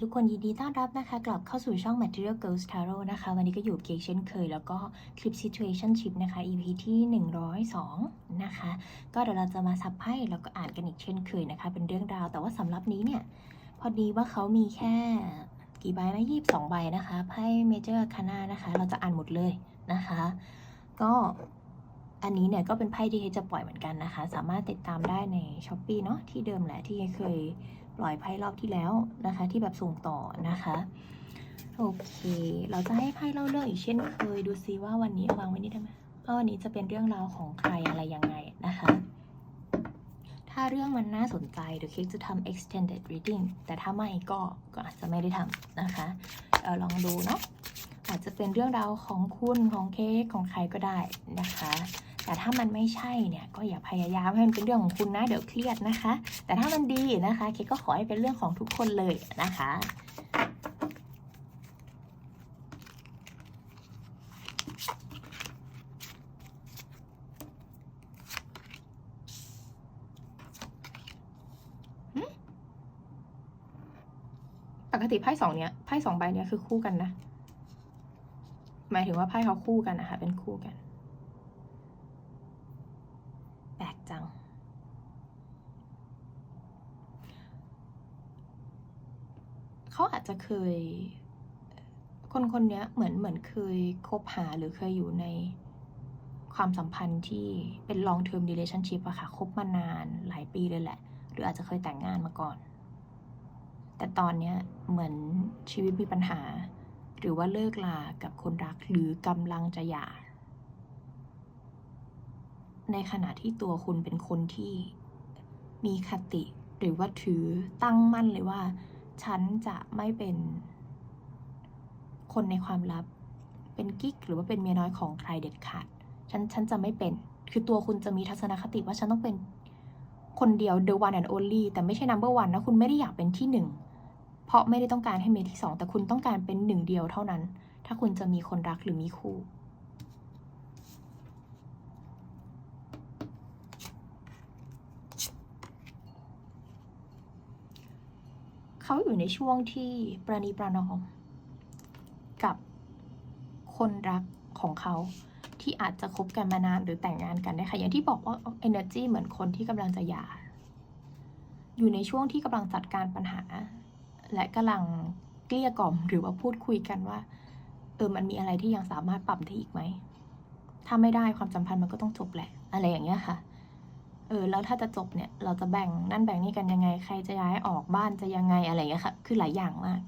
ทุกคนยินดีต้อนรับนะคะ กลับเข้าสู่ช่อง Material Girls Tarot นะคะ วันนี้ก็อยู่เกเช่นเคย แล้วก็คลิป Situationship นะคะ EP ที่ 102 นะคะ ก็เดี๋ยวเราจะมาซับไพ่แล้วก็อ่านกันอีกเช่นเคยนะคะ เป็นเรื่องราว แต่ว่าสำหรับนี้เนี่ย พอดีว่าเขามีแค่กี่ใบนะยี่สิบสองใบนะคะไพ่เมเจอร์คานานะคะ เราจะอ่านหมดเลยนะคะ ก็อันนี้เนี่ยก็เป็นไพ่ที่จะปล่อยเหมือนกันนะคะ สามารถติดตามได้ใน s h อ p e e เนาะที่เดิมแหละที่เคย ล่อยไพ่รอบที่แล้วนะคะ ที่แบบส่งต่อนะคะโอเค เราจะให้ไพ่เล่าเรื่องอีกเช่นเคยดูซิว่าวันนี้วางไว้นี่ได้ไหมว่าวันนี้จะเป็นเรื่องราวของใครอะไรยังไงนะคะ ถ้าเรื่องมันน่าสนใจเดี๋ยวเค้กจะทำ extended reading แต่ถ้าไม่ก็ก็อาจจะไม่ได้ทำนะคะเราลองดูเนาะอาจจะเป็นเรื่องราวของคุณของเค้กของใครก็ได้นะคะ แต่ถ้ามันไม่ใช่เนี่ยก็อย่าพยายามให้มันเป็นเรื่องของคุณนะเดี๋ยวเครียดนะคะ แต่ถ้ามันดีนะคะเคก็ขอให้เป็นเรื่องของทุกคนเลยนะคะปกติไพ่สองเนี้ยไพ่สองใบเนี้ยคือคู่กันนะ หมายถึงว่าไพ่เขาคู่กันนะคะเป็นคู่กัน แปลก จัง เขาอาจจะเคย คนคนนี้เหมือนเหมือนเคยคบหาหรือเคยอยู่ในความสัมพันธ์ที่เป็น long term relationship อะค่ะ คบมานานหลายปีเลยแหละ หรืออาจจะเคยแต่งงานมาก่อน แต่ตอนเนี้ยเหมือนชีวิตมีปัญหา หรือว่าเลิกลากับคนรักหรือกำลังจะหย่า ในขณะที่ตัวคุณเป็นคนที่มีคติ หรือว่าถือตั้งมั่นเลยว่า ฉันจะไม่เป็นคนในความลับ เป็นกิ๊กหรือว่าเป็นเมียน้อยของใครเด็ดขาด ฉันฉันจะไม่เป็น คือตัวคุณจะมีทัศนคติว่าฉันต้องเป็นคนเดียว the one and only แต่ไม่ใช่ number one นะคุณไม่ได้อยากเป็นที่หนึ่งเพราะไม่ได้ต้องการให้เมียที่สองแต่คุณต้องการเป็นหนึ่งเดียวเท่านั้น ถ้าคุณจะมีคนรักหรือมีคู่ เขาอยู่ในช่วงที่ประนีประนอม กับคนรักของเขาที่อาจจะคบกันมานานหรือแต่งงานกันได้ค่ะอย่างที่บอกว่า energy เหมือนคนที่กำลังจะหย่า อยู่ในช่วงที่กำลังจัดการปัญหา และกำลังเกลี้ยกล่อมหรือว่าพูดคุยกันว่า เออมันมีอะไรที่ยังสามารถปรับได้อีกไหม ถ้าไม่ได้ความสัมพันธ์มันก็ต้องจบแหละ อะไรอย่างเงี้ยค่ะ เออแล้วถ้าจะจบเนี่ยเราจะแบ่งนั่นแบ่งนี่กันยังไง ใครจะย้ายออกบ้านจะยังไงอะไรเงี้ยค่ะ คือหลายอย่างมาก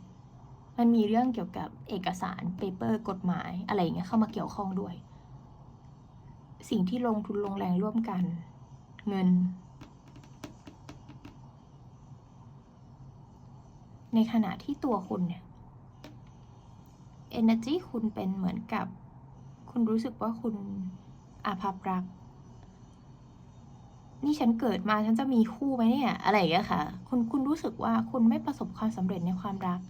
มันมีเรื่องเกี่ยวกับเอกสารเปเปอร์กฎหมายอะไรเงี้ยเข้ามาเกี่ยวข้องด้วย สิ่งที่ลงทุนลงแรงร่วมกัน เงิน ในขณะที่ตัวคุณเนี่ย energy คุณเป็นเหมือนกับ คุณรู้สึกว่าคุณอาภัพรัก นี่ฉันเกิดมาฉันจะมีคู่ไหมเนี่ย อะไรอย่างเงี้ยค่ะ คุณคุณรู้สึกว่าคุณไม่ประสบความสำเร็จในความรัก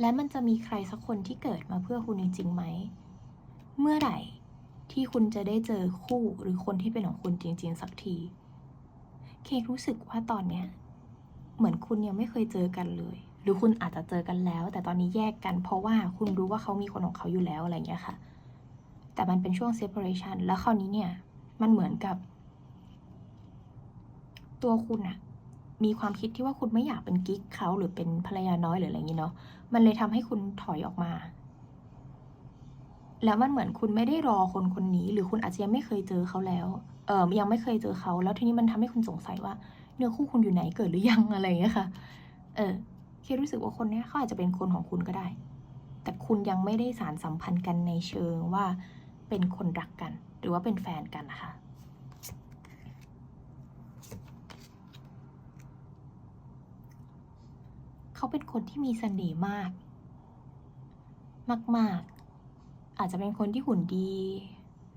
และมันจะมีใครสักคนที่เกิดมาเพื่อคุณจริงๆไหม เมื่อไหร่ที่คุณจะได้เจอคู่หรือคนที่เป็นของคุณจริง ๆ สักที เคกรู้สึกว่าตอนเนี้ยเหมือนคุณยังไม่เคยเจอกันเลย หรือคุณอาจจะเจอกันแล้ว แต่ตอนนี้แยกกัน เพราะว่าคุณรู้ว่าเขามีคนของเขาอยู่แล้วอะไรอย่างเงี้ยค่ะ แต่มันเป็นช่วง separation แล้วคราวนี้เนี่ย มันเหมือนกับ ตัวคุณอะมีความคิดที่ว่าคุณไม่อยากเป็นกิ๊กเขาหรือเป็นภรรยาน้อยหรืออะไรอย่างงี้เนาะมันเลยทำให้คุณถอยออกมา แล้วมันเหมือนคุณไม่ได้รอคนคนนี้ หรือคุณอาจจะยังไม่เคยเจอเขาแล้ว เออยังไม่เคยเจอเขา แล้วทีนี้มันทำให้คุณสงสัยว่า เนื้อคู่คุณอยู่ไหนเกิดหรือยังอะไรอย่างเงี้ยค่ะ เออเครู้สึกว่าคนนี้เขาอาจจะเป็นคนของคุณก็ได้ แต่คุณยังไม่ได้สารสัมพันธ์กันในเชิงว่าเป็นคนรักกัน หรือว่าเป็นแฟนกันนะคะ เขาเป็นคนที่มีเสน่ห์มาก มาก ๆ อาจจะเป็นคนที่หุ่นดี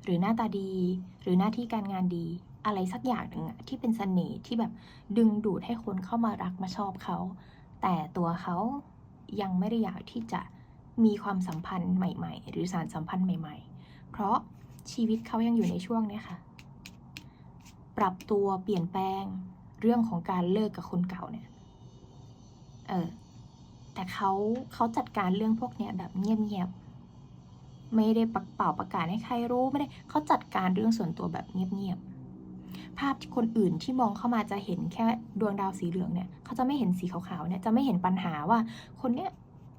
หรือหน้าตาดี หรือหน้าที่การงานดี อะไรสักอย่างหนึ่งอะที่เป็นเสน่ห์ที่แบบดึงดูดให้คนเข้ามารักมาชอบเขา แต่ตัวเขายังไม่ได้อยากที่จะมีความสัมพันธ์ใหม่ ๆ หรือสารสัมพันธ์ใหม่ ๆ เพราะชีวิตเขายังอยู่ในช่วงเนี้ยค่ะ ปรับตัวเปลี่ยนแปลงเรื่องของการเลิกกับคนเก่าเนี่ย ออ แต่เขาเขาจัดการเรื่องพวกเนี้ยแบบเงียบๆ ไม่ได้ปักเป่าประกาศให้ใครรู้ไม่ได้เขาจัดการเรื่องส่วนตัวแบบเงียบๆ ภาพที่คนอื่นที่มองเข้ามาจะเห็นแค่ดวงดาวสีเหลืองเนี่ยเขาจะไม่เห็นสีขาวๆเนี่ยจะไม่เห็นปัญหาว่าคนเนี้ย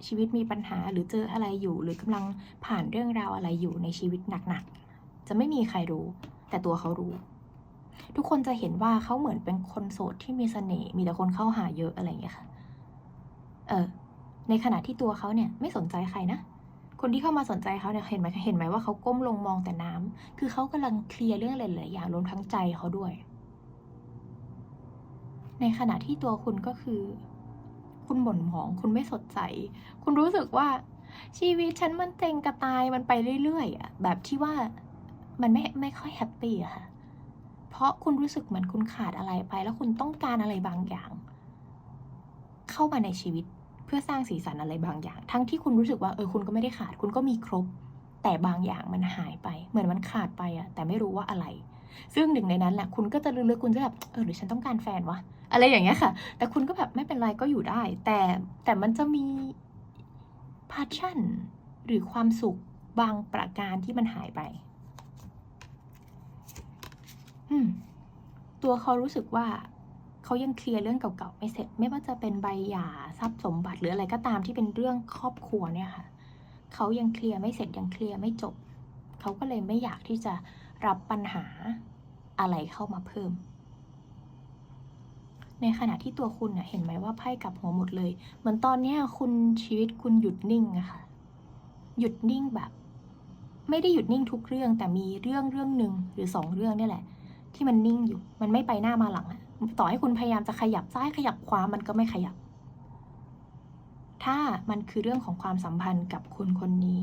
ชีวิตมีปัญหาหรือเจออะไรอยู่ หรือกำลังผ่านเรื่องราวอะไรอยู่ในชีวิตหนักๆ จะไม่มีใครรู้ แต่ตัวเขารู้ ทุกคนจะเห็นว่าเขาเหมือนเป็นคนโสดที่มีเสน่ห์มีแต่คนเข้าหาเยอะอะไรอย่างเงี้ยค่ะ เออในขณะที่ตัวเขาเนี่ยไม่สนใจใครนะ คนที่เข้ามาสนใจเขาเนี่ยเห็นไหมเห็นไหมว่าเขาก้มลงมองแต่น้ำคือเขากำลังเคลียร์เรื่องหลายๆอย่างรวมทั้งใจเขาด้วย ในขณะที่ตัวคุณก็คือ คุณหม่นหมองคุณไม่สดใจคุณรู้สึกว่าชีวิตฉันมันเต็งกระตายมันไปเรื่อยๆอะแบบที่ว่ามันไม่ไม่ค่อยแฮปปี้อะค่ะ เพราะคุณรู้สึกเหมือนคุณขาดอะไรไป แล้วคุณต้องการอะไรบางอย่าง เข้ามาในชีวิตเพื่อสร้างสีสันอะไรบางอย่าง ทั้งที่คุณรู้สึกว่าเออคุณก็ไม่ได้ขาด คุณก็มีครบ แต่บางอย่างมันหายไป เหมือนมันขาดไปอะแต่ไม่รู้ว่าอะไร ซึ่งหนึ่งในนั้นแหละคุณก็จะลึกๆคุณจะแบบเออหรือฉันต้องการแฟนวะอะไรอย่างเงี้ยค่ะ แต่คุณก็แบบไม่เป็นไรก็อยู่ได้ แต่แต่มันจะมีพาชั่นหรือความสุขบางประการที่มันหายไปตัวเขารู้สึกว่า เขายังเคลียร์เรื่องเก่าๆไม่เสร็จ ไม่ว่าจะเป็นใบหย่าทรัพย์สมบัติหรืออะไรก็ตามที่เป็นเรื่องครอบครัวเนี่ยค่ะเขายังเคลียร์ไม่เสร็จยังเคลียร์ไม่จบ เขาก็เลยไม่อยากที่จะรับปัญหาอะไรเข้ามาเพิ่ม ในขณะที่ตัวคุณน่ะเห็นไหมว่าไพ่กลับหัวหมดเลย เหมือนตอนเนี้ยคุณชีวิตคุณหยุดนิ่งอะค่ะ หยุดนิ่งแบบ ไม่ได้หยุดนิ่งทุกเรื่องแต่มีเรื่องเรื่องหนึ่งหรือสองเรื่องนี่แหละ ที่มันนิ่งอยู่ มันไม่ไปหน้ามาหลังอะ ต่อให้คุณพยายามจะขยับซ้ายขยับขวามันก็ไม่ขยับ ถ้ามันคือเรื่องของความสัมพันธ์กับคนคนนี้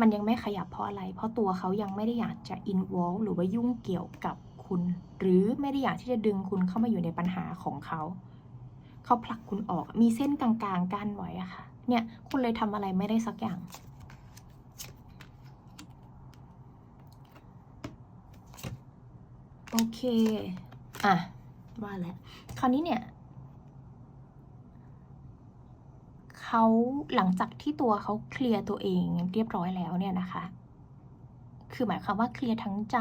มันยังไม่ขยับเพราะอะไร เพราะตัวเขายังไม่ได้อยากจะ involve หรือว่ายุ่งเกี่ยวกับคุณ หรือไม่ได้อยากที่จะดึงคุณเข้ามาอยู่ในปัญหาของเขาเขาผลักคุณออกมีเส้นกลางๆกั้นไว้อะค่ะ เนี่ยคุณเลยทำอะไรไม่ได้สักอย่างโอเค อะ ว่าแล้วคราวนี้เนี่ยเขาหลังจากที่ตัวเขาเคลียร์ตัวเองเรียบร้อยแล้วเนี่ยนะคะ คือหมายความว่าเคลียร์ทั้งใจ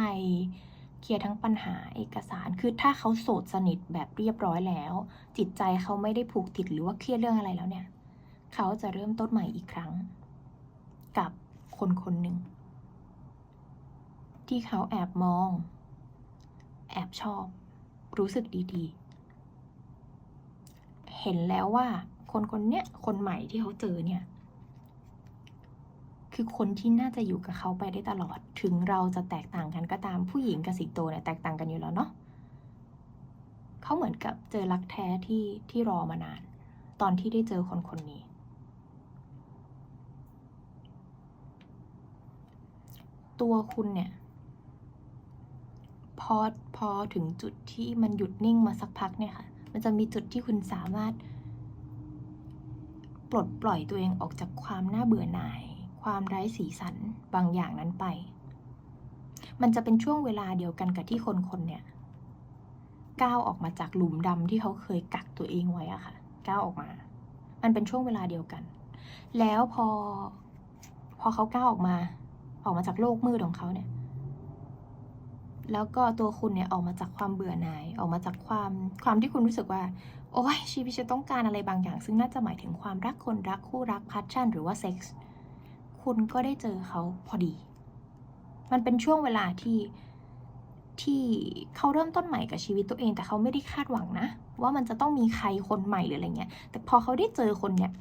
เคลียร์ทั้งปัญหาเอกสาร คือถ้าเขาโสดสนิทแบบเรียบร้อยแล้ว จิตใจเขาไม่ได้ผูกติดหรือว่าเครียดเรื่องอะไรแล้วเนี่ย เขาจะเริ่มต้นใหม่อีกครั้ง กับคนคนหนึ่งที่เขาแอบมอง แอบชอบ รู้สึกดีๆ เห็นแล้วว่าคนคนเนี้ยคนใหม่ที่เขาเจอเนี่ย คือคนที่น่าจะอยู่กับเขาไปได้ตลอด ถึงเราจะแตกต่างกันก็ตามผู้หญิงกับสิงโตเนี่ยแตกต่างกันอยู่แล้วเนาะเขาเหมือนกับเจอรักแท้ที่ที่รอมานาน ตอนที่ได้เจอคนคนนี้ ตัวคุณเนี่ย พอพอถึงจุดที่มันหยุดนิ่งมาสักพักเนี่ยค่ะ มันจะมีจุดที่คุณสามารถ ปลดปล่อยตัวเองออกจากความน่าเบื่อหน่าย ความไร้สีสันบางอย่างนั้นไป มันจะเป็นช่วงเวลาเดียวกันกับที่คนคนเนี่ยก้าวออกมาจากหลุมดำที่เขาเคยกักตัวเองไว้อะค่ะ ก้าวออกมา มันเป็นช่วงเวลาเดียวกัน แล้วพอ พอเขาก้าวออกมา ออกมาจากโลกมืดของเขาเนี่ย แล้วก็ตัวคุณเนี่ยออกมาจากความเบื่อหน่าย ออกมาจากความความที่คุณรู้สึกว่า โอ้ยชีวิตจะต้องการอะไรบางอย่าง ซึ่งน่าจะหมายถึงความรักคนรักคู่รักพัชชั่นหรือว่าเซ็กส์คุณก็ได้เจอเขาพอดี มันเป็นช่วงเวลาที่ที่เขาเริ่มต้นใหม่กับชีวิตตัวเอง แต่เขาไม่ได้คาดหวังนะ ว่ามันจะต้องมีใครคนใหม่หรืออะไรเงี้ย แต่พอเขาได้เจอคนเนี่ย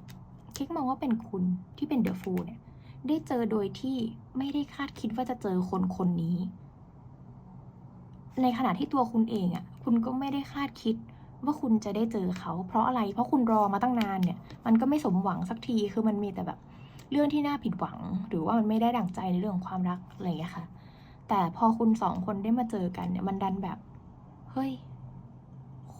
คิกมองว่าเป็นคุณที่เป็นเดอะฟูลเนี่ยได้เจอโดยที่ไม่ได้คาดคิดว่าจะเจอคนคนนี้ ในขณะที่ตัวคุณเองอะ่ะคุณก็ไม่ได้คาดคิดว่าคุณจะได้เจอเขา เพราะอะไรเพราะคุณรอมาตั้งนานเนี่ยมันก็ไม่สมหวังสักทีคือมันมีแต่แบบเรื่องที่น่าผิดหวัง หรือว่ามันไม่ได้ดั่งใจในเรื่องของความรักอะไรอย่างเงี้ยค่ะ แต่พอคุณสองคนได้มาเจอกันเนี่ยมันดันแบบเฮ้ย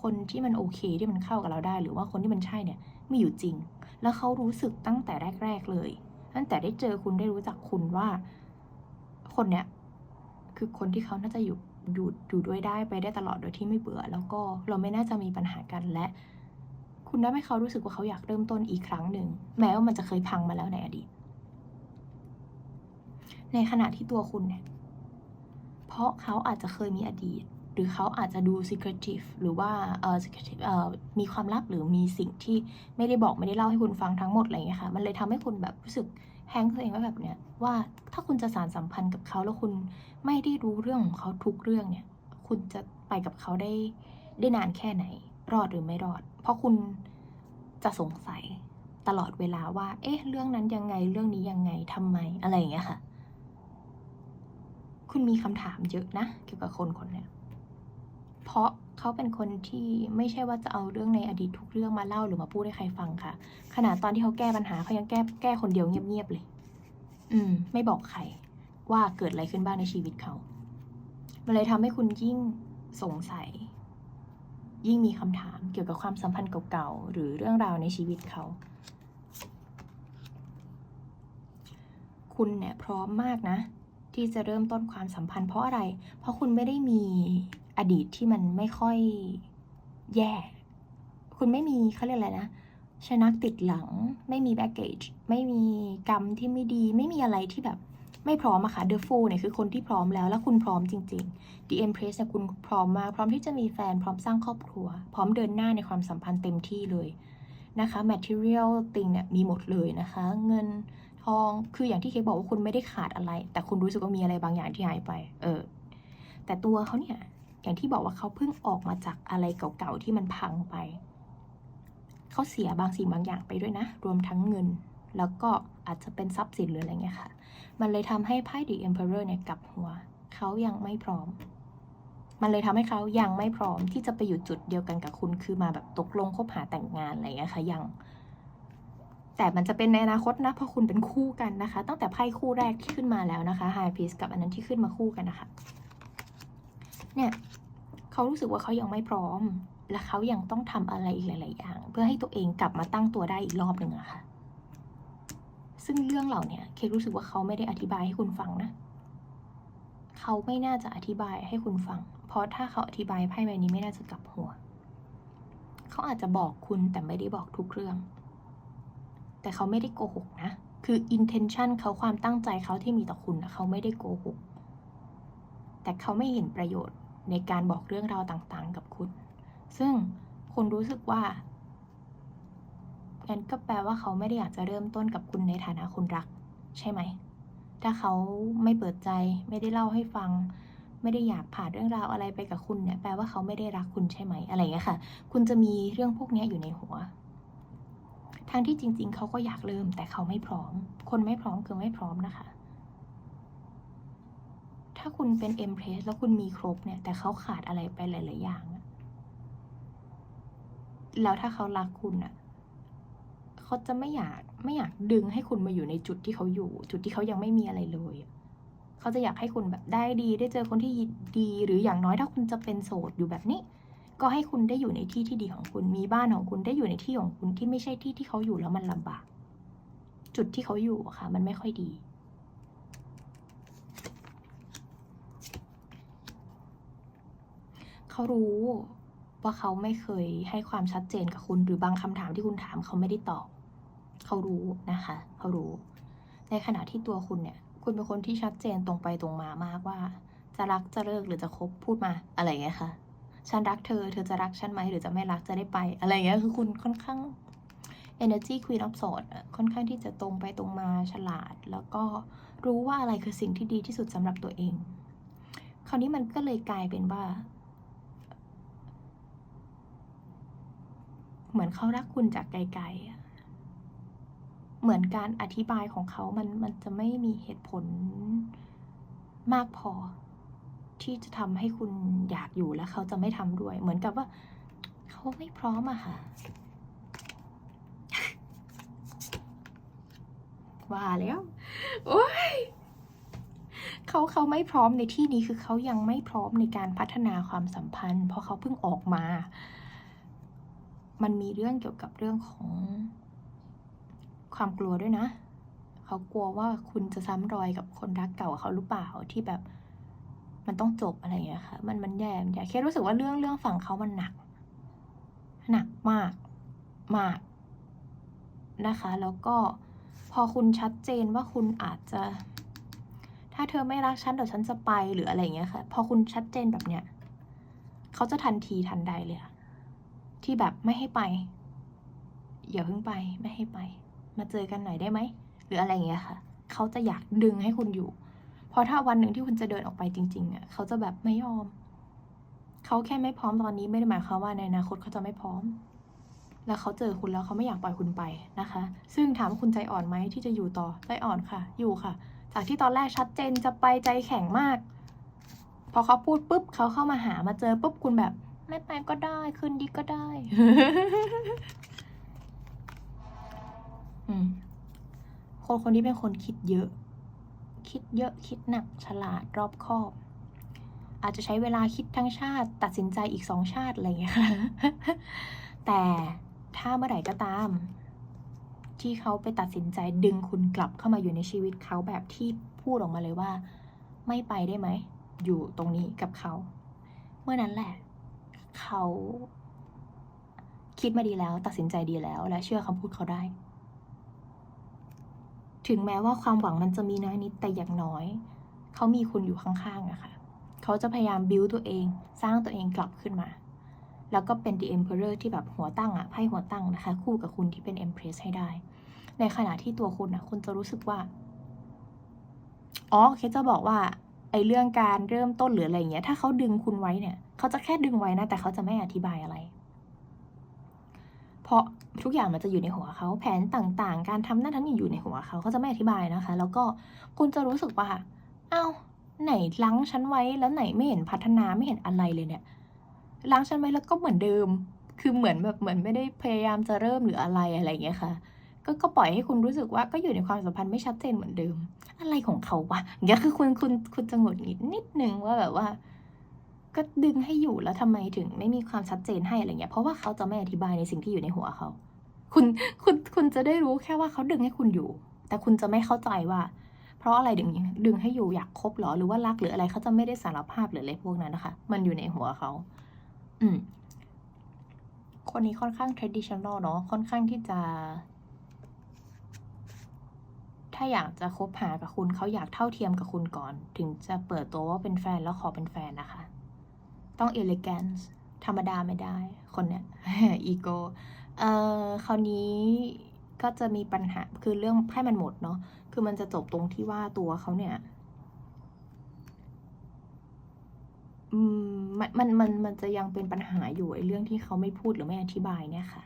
คนที่มันโอเคที่มันเข้ากับเราได้ หรือว่าคนที่มันใช่เนี่ยมีอยู่จริง แล้วเขารู้สึกตั้งแต่แรก ๆเลย ตั้งแต่ได้เจอคุณได้รู้จักคุณว่า คนเนี้ยคือคนที่เขาน่าจะอยู่ อยู่อยู่ด้วยได้ไปได้ตลอดโดยที่ไม่เบื่อ แล้วก็เราไม่น่าจะมีปัญหากันและ คุณคุณทำให้เขารู้สึกว่าเขาอยากเริ่มต้นอีกครั้งหนึ่งแม้ว่ามันจะเคยพังมาแล้วในอดีต ในขณะที่ตัวคุณเนี่ยเพราะเขาอาจจะเคยมีอดีต หรือเขาอาจจะดู secretive หรือว่าเออ secretive เออมีความลับหรือมีสิ่งที่ไม่ได้บอกไม่ได้เล่าให้คุณฟังทั้งหมดอะไรอย่างเงี้ยค่ะมันเลยทำให้คุณแบบรู้สึก แฮงตัวเองว่าแบบเนี้ยว่าถ้าคุณจะสารสัมพันธ์กับเขาแล้วคุณไม่ได้รู้เรื่องของเขาทุกเรื่องเนี่ย คุณจะไปกับเขาได้ได้นานแค่ไหน รอดหรือไม่รอด เพราะคุณจะสงสัยตลอดเวลาว่า เอ๊ะ เรื่องนั้นยังไง เรื่องนี้ยังไงทำไม อะไรอย่างเงี้ยค่ะ คุณมีคำถามเยอะนะ เกี่ยวกับคนคนเนี้ยเพราะ เขาเป็นคนที่ไม่ใช่ว่าจะเอาเรื่องในอดีตทุกเรื่องมาเล่าหรือมาพูดให้ใครฟังค่ะ ขนาดตอนที่เขาแก้ปัญหาเขายังแก้แก้คนเดียวเงียบๆเลย อืม ไม่บอกใคร ว่าเกิดอะไรขึ้นบ้างในชีวิตเขา มันเลยทำให้คุณยิ่งสงสัย ยิ่งมีคำถามเกี่ยวกับความสัมพันธ์เก่าๆหรือเรื่องราวในชีวิตเขา คุณเนี่ยพร้อมมากนะที่จะเริ่มต้นความสัมพันธ์เพราะอะไร เพราะคุณไม่ได้มี อดีตที่มันไม่ค่อยแย่ คุณไม่มีเขาเรียกอะไรนะชนักติดหลัง ไม่มี baggage ไม่มีกรรมที่ไม่ดี ไม่มีอะไรที่แบบไม่พร้อมอะค่ะ The Fool เนี่ยคือคนที่พร้อมแล้ว แล้วคุณพร้อมจริงๆ The Empress เนี่ยคุณพร้อมมาก พร้อมที่จะมีแฟน พร้อมสร้างครอบครัว พร้อมเดินหน้าในความสัมพันธ์เต็มที่เลยนะคะ material thing เนี่ยมีหมดเลยนะคะ เงินทอง คืออย่างที่เคบอกว่าคุณไม่ได้ขาดอะไร แต่คุณรู้สึกว่ามีอะไรบางอย่างที่หายไป เออ แต่ตัวเขาเนี่ย อย่างที่บอกว่าเขาเพิ่งออกมาจากอะไรเก่าๆที่มันพังไป เขาเสียบางสิ่งบางอย่างไปด้วยนะ รวมทั้งเงิน แล้วก็อาจจะเป็นทรัพย์สินหรืออะไรเงี้ยค่ะ มันเลยทำให้ไพ่ The Emperor เนี่ยกลับหัว เขายังไม่พร้อม มันเลยทำให้เขายังไม่พร้อมที่จะไปอยู่จุดเดียวกันกับคุณ คือมาแบบตกลงคบหาแต่งงานอะไรเงี้ยค่ะยังแต่มันจะเป็นในอนาคตนะเพราะคุณเป็นคู่กันนะคะ ตั้งแต่ไพ่คู่แรกที่ขึ้นมาแล้วนะคะ High Priest กับอันนั้นที่ขึ้นมาคู่กันนะคะ เนี่ยเขารู้สึกว่าเขายังไม่พร้อม และเขายังต้องทำอะไรอีกหลาย ๆ อย่าง เพื่อให้ตัวเองกลับมาตั้งตัวได้อีกรอบหนึ่งอะค่ะ ซึ่งเรื่องเหล่านี้เครู้สึกว่าเขาไม่ได้อธิบายให้คุณฟังนะ เขาไม่น่าจะอธิบายให้คุณฟัง เพราะถ้าเขาอธิบายไพ่ใบนี้ไม่น่าจะกลับหัว เขาอาจจะบอกคุณแต่ไม่ได้บอกทุกเรื่อง แต่เขาไม่ได้โกหกนะ คือ intention เขาความตั้งใจเขาที่มีต่อคุณนะเขาไม่ได้โกหก แต่เขาไม่เห็นประโยชน์ ในการบอกเรื่องราวต่างๆ กับคุณ ซึ่งคุณรู้สึกว่างั้นก็แปลว่าเขาไม่ได้อยากจะเริ่มต้นกับคุณในฐานะคนรัก ใช่ไหม ถ้าเขาไม่เปิดใจ ไม่ได้เล่าให้ฟัง ไม่ได้อยากผ่านเรื่องราวอะไรไปกับคุณเนี่ยแปลว่าเขาไม่ได้รักคุณใช่ไหมอะไรเงี้ยค่ะ คุณจะมีเรื่องพวกนี้อยู่ในหัวทั้งที่จริง ๆ เขาก็อยากเริ่มแต่เขาไม่พร้อม คนไม่พร้อมคือไม่พร้อมนะคะาคุณเป็นเอ็มเพรสแล้วคุณมีครบเนี่ย แต่เขาขาดอะไรไปหลาย ๆ อย่าง แล้วถ้าเขารักคุณอะเขาจะไม่อยากไม่อยากดึงให้คุณมาอยู่ในจุดที่เขาอยู่ จุดที่เขายังไม่มีอะไรเลยเขาจะอยากให้คุณแบบได้ดี ได้เจอคนที่ดีหรืออย่างน้อยถ้าคุณจะเป็นโสดอยู่แบบนี้ ก็ให้คุณได้อยู่ในที่ที่ดีของคุณมีบ้านของคุณได้อยู่ในที่ของคุณที่ไม่ใช่ที่ที่เขาอยู่แล้วมันลำบาก จุดที่เขาอยู่ค่ะ มันไม่ค่อยดี เขารู้ว่าเขาไม่เคยให้ความชัดเจนกับคุณ หรือบางคำถามที่คุณถามเขาไม่ได้ตอบ เขารู้นะคะ เขารู้ ในขณะที่ตัวคุณเนี่ย คุณเป็นคนที่ชัดเจนตรงไปตรงมามากว่า จะรักจะเลิกหรือจะคบพูดมาอะไรอย่างเงี้ยค่ะ ฉันรักเธอ เธอจะรักฉันไหมหรือจะไม่รักจะได้ไป อะไรอย่างเงี้ยคือคุณค่อนข้าง energy queen of swords ค่อนข้างที่จะตรงไปตรงมาฉลาด แล้วก็รู้ว่าอะไรคือสิ่งที่ดีที่สุดสำหรับตัวเอง คราวนี้มันก็เลยกลายเป็นว่า เหมือนเขารักคุณจากไกลๆ เหมือนการอธิบายของเขามันมันจะไม่มีเหตุผลมากพอ ที่จะทำให้คุณอยากอยู่แล้วเขาจะไม่ทำด้วย เหมือนกับว่าเขาไม่พร้อมอะค่ะ ว่าแล้ว โอ้ยเขาเขาไม่พร้อมในที่นี้คือเขายังไม่พร้อมในการพัฒนาความสัมพันธ์ เพราะเขาเพิ่งออกมา มันมีเรื่องเกี่ยวกับเรื่องของความกลัวด้วยนะ เขากลัวว่าคุณจะซ้ำรอยกับคนรักเก่าเขาหรือเปล่าที่แบบมันต้องจบอะไรอย่างเงี้ยค่ะ มันมันแย่มันแย่แค่รู้สึกว่าเรื่องเรื่องฝั่งเขามันหนัก หนักมากมากนะคะ แล้วก็พอคุณชัดเจนว่าคุณอาจจะ ถ้าเธอไม่รักฉันเดี๋ยวฉันจะไปหรืออะไรอย่างเงี้ยค่ะ พอคุณชัดเจนแบบเนี้ยเขาจะทันทีทันใดเลยอะ ที่แบบไม่ให้ไปอย่าเพิ่งไปไม่ให้ไป มาเจอกันหน่อยได้ไหมหรืออะไรอย่างเงี้ยค่ะเขาจะอยากดึงให้คุณอยู่ เพราะถ้าวันหนึ่งที่คุณจะเดินออกไปจริงๆอะเขาจะแบบไม่ยอมเขาแค่ไม่พร้อมตอนนี้ไม่ได้หมายความว่าในอนาคตเขาจะไม่พร้อม แล้วเขาเจอคุณแล้วเขาไม่อยากปล่อยคุณไปนะคะ ซึ่งถามว่าคุณใจอ่อนไหมที่จะอยู่ต่อใจอ่อนค่ะ อยู่ค่ะ จากที่ตอนแรกชัดเจนจะไปใจแข็งมาก พอเขาพูดปุ๊บเขาเข้ามาหามาเจอปุ๊บคุณแบบ ไม่ไปก็ได้ คืนดีก็ได้อืมคนคนนี้เป็นคนคิดเยอะ คิดเยอะคิดหนักฉลาดรอบคอบ อาจจะใช้เวลาคิดทั้งชาติ ตัดสินใจอีกสองชาติอะไรอย่างเงี้ยค่ะ แต่ถ้าเมื่อไหร่ก็ตาม ที่เขาไปตัดสินใจดึงคุณกลับเข้ามาอยู่ในชีวิตเขาแบบที่พูดออกมาเลยว่า ไม่ไปได้ไหม อยู่ตรงนี้กับเขา เมื่อนั้นแหละ เขาคิดมาดีแล้ว ตัดสินใจดีแล้ว และเชื่อคำพูดเขาได้ ถึงแม้ว่าความหวังมันจะมีน้อยนิดแต่อย่างน้อย เขามีคุณอยู่ข้างๆอะค่ะ เขาจะพยายามบิวตัวเอง สร้างตัวเองกลับขึ้นมา แล้วก็เป็น The Emperor ที่แบบหัวตั้งอะไพ่หัวตั้งนะคะ คู่กับคุณที่เป็น Empress ให้ได้ ในขณะที่ตัวคุณอะคุณจะรู้สึกว่า อ๋อเคสจะบอกว่า อ้เรื่องการเริ่มต้นหรืออะไรอย่างเงี้ย ถ้าเขาดึงคุณไว้เนี่ย เขาจะแค่ดึงไว้นะ แต่เขาจะไม่อธิบายอะไร เพราะทุกอย่างมันจะอยู่ในหัวเขา แผนต่างๆ การทำนั่นทั้งนี้อยู่ในหัวเขาเขาจะไม่อธิบายนะคะ แล้วก็คุณจะรู้สึกว่าอ้าไหนล้างฉันไว้แล้วไหนไม่เห็นพัฒนาไม่เห็นอะไรเลยเนี่ยล้างฉันไว้แล้วก็เหมือนเดิม คือเหมือนแบบเหมือนไม่ได้พยายามจะเริ่มหรืออะไรอะไรเงี้ยค่ะ ก็ก็ปล่อยให้คุณรู้สึกว่าก็อยู่ในความสัมพันธ์ไม่ชัดเจนเหมือนเดิม อะไรของเขาวะอย่างเงี้ยคือคุณคุณคุณจะหงุดหงิดนิดนึงว่าแบบว่า ก็ดึงให้อยู่แล้วทำไมถึง ไม่มีความชัดเจนให้อะไรเงี้ยเพราะว่าเขาจะไม่อธิบายในสิ่งที่อยู่ในหัวเขา คุณคุณคุณจะได้รู้แค่ว่าเขาดึงให้คุณอยู่ แต่คุณจะไม่เข้าใจว่า เพราะอะไรดึงดึงให้อยู่อยากคบหรอหรือว่ารักหรืออะไรเขาจะไม่ได้สารภาพหรืออะไรพวกนั้นนะคะ มันอยู่ในหัวเขา อืมคนนี้ค่อนข้าง traditional เนาะค่อนข้างที่จะ ถ้าอยากจะคบหากับคุณเขาอยากเท่าเทียมกับคุณก่อน ถึงจะเปิดตัวว่าเป็นแฟนแล้วขอเป็นแฟนนะคะ ต้อง elegance ธรรมดาไม่ได้คนเนี้ยอีโก้เอ่อคราวนี้ก็จะมีปัญหาคือเรื่องให้มันหมดเนาะคือมันจะจบตรงที่ว่าตัวเขาเนี่ยมมันมันมันมันจะยังเป็นปัญหาอยู่ไอ้เรื่องที่เขาไม่พูดหรือไม่อธิบายเนี่ยค่ะ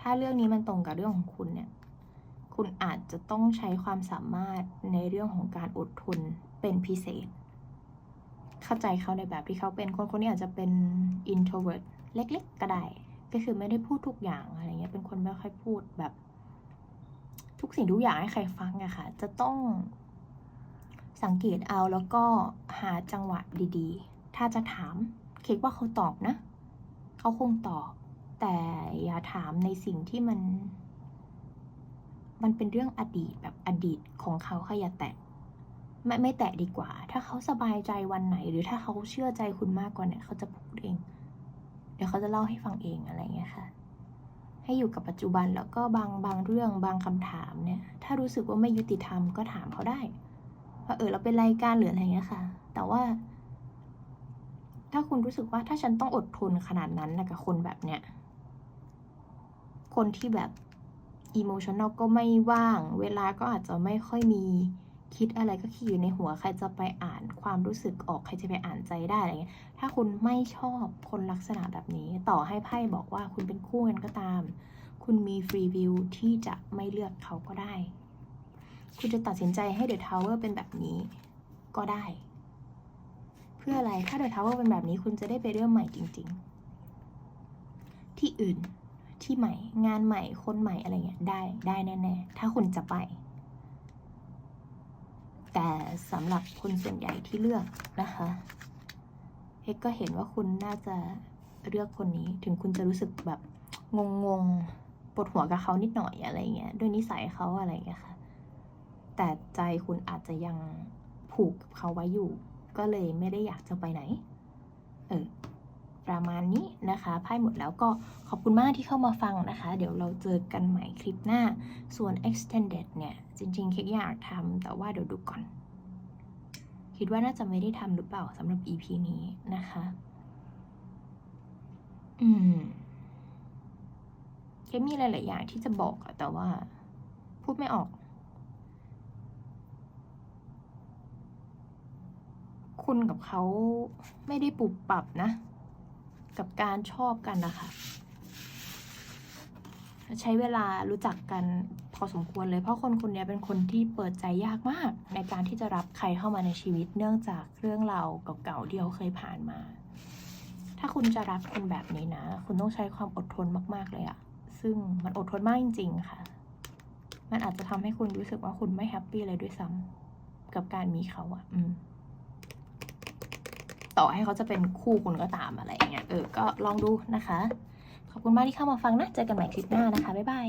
ถ้าเรื่องนี้มันตรงกับเรื่องของคุณเนี่ย คุณอาจจะต้องใช้ความสามารถในเรื่องของการอดทนเป็นพิเศษ เข้าใจเขาในแบบที่เขาเป็นคนคนนี้อาจจะเป็น introvert เล็กๆ ก็ได้ ก็คือไม่ได้พูดทุกอย่างอะไรเงี้ย เป็นคนไม่ค่อยพูดแบบ ทุกสิ่งทุกอย่างให้ใครฟังอะค่ะ จะต้องสังเกตเอาแล้วก็หาจังหวะดีๆ ถ้าจะถามเค้กว่าเขาตอบนะ เขาคงตอบ แต่อย่าถามในสิ่งที่มัน มันเป็นเรื่องอดีตแบบอดีตของเขาค่ะอย่าแตะไม่ไม่แตะดีกว่า ถ้าเขาสบายใจวันไหน หรือถ้าเขาเชื่อใจคุณมากกว่าเนี่ยเขาจะพูดเอง เดี๋ยวเขาจะเล่าให้ฟังเองอะไรเงี้ยค่ะ ให้อยู่กับปัจจุบันแล้วก็บางบางเรื่องบางคำถามเนี่ย ถ้ารู้สึกว่าไม่ยุติธรรมก็ถามเขาได้ว่าเออเราเป็นรายการหรืออะไรเงี้ยค่ะ แต่ว่า ถ้าคุณรู้สึกว่าถ้าฉันต้องอดทนขนาดนั้นนะกับคนแบบเนี้ยคนที่แบบ อิโมชัน l ก็ไม่ว่าง เวลาก็อาจจะไม่ค่อยมีคิดอะไรก็คิดอยู่ในหัวใครจะไปอ่านความรู้สึกออกใครจะไปอ่านใจได้อะไรเงี้ย ถ้าคุณไม่ชอบคนลักษณะแบบนี้ ต่อให้ไพ่บอกว่าคุณเป็นคู่กันก็ตาม คุณมีฟรีวิวที่จะไม่เลือกเขาก็ได้ คุณจะตัดสินใจให้เดอะทาวเวอร์เป็นแบบนี้ก็ได้ เพื่ออะไรถ้าเดอะทาวเวอร์เป็นแบบนี้คุณจะได้ไปเริ่มใหม่จริง ๆ ที่อื่น ที่ใหม่ งานใหม่คนใหม่อะไรเงี้ยได้ได้แน่ๆถ้าคุณจะไป แต่สำหรับคนส่วนใหญ่ที่เลือกนะคะเอกก็เห็นว่าคุณน่าจะเลือกคนนี้ถึงคุณจะรู้สึกแบบงงๆปวดหัวกับเขานิดหน่อยอะไรเงี้ยด้วยนิสัยเขาอะไรเงี้ยค่ะ แต่ใจคุณอาจจะยังผูกกับเขาไว้อยู่ ก็เลยไม่ได้อยากจะไปไหน เออ ประมาณนี้นะคะไพ่หมดแล้วก็ขอบคุณมากที่เข้ามาฟังนะคะ เดี๋ยวเราเจอกันใหม่คลิปหน้า ส่วน extended เนี่ย จริงๆเค้กอยากทำแต่ว่าเดี๋ยวดูก่อน คิดว่าน่าจะไม่ได้ทำหรือเปล่าสำหรับ EP นี้นะคะ อืมเค้กมีหลายๆอย่างที่จะบอกอะแต่ว่า พูดไม่ออก คุณกับเขาไม่ได้ปรับปรับนะ กับการชอบกันนะคะใช้เวลารู้จักกันพอสมควรเลยเพราะคนคนนี้เป็นคนที่เปิดใจยากมาก ในการที่จะรับใครเข้ามาในชีวิต เนื่องจากเรื่องราวเก่าๆที่เขาเคยผ่านมา ถ้าคุณจะรักคนแบบนี้นะ คุณต้องใช้ความอดทนมากๆเลยอะซึ่งมันอดทนมากจริง ๆ ค่ะ มันอาจจะทำให้คุณรู้สึกว่าคุณไม่แฮปปี้เลยด้วยซ้ำกับการมีเขาอะอืม ต่อให้เขาจะเป็นคู่คุณก็ตามอะไรอย่างเงี้ยเออก็ลองดูนะคะ ขอบคุณมากที่เข้ามาฟังนะ เจอกันใหม่คลิปหน้านะคะ บ๊ายบาย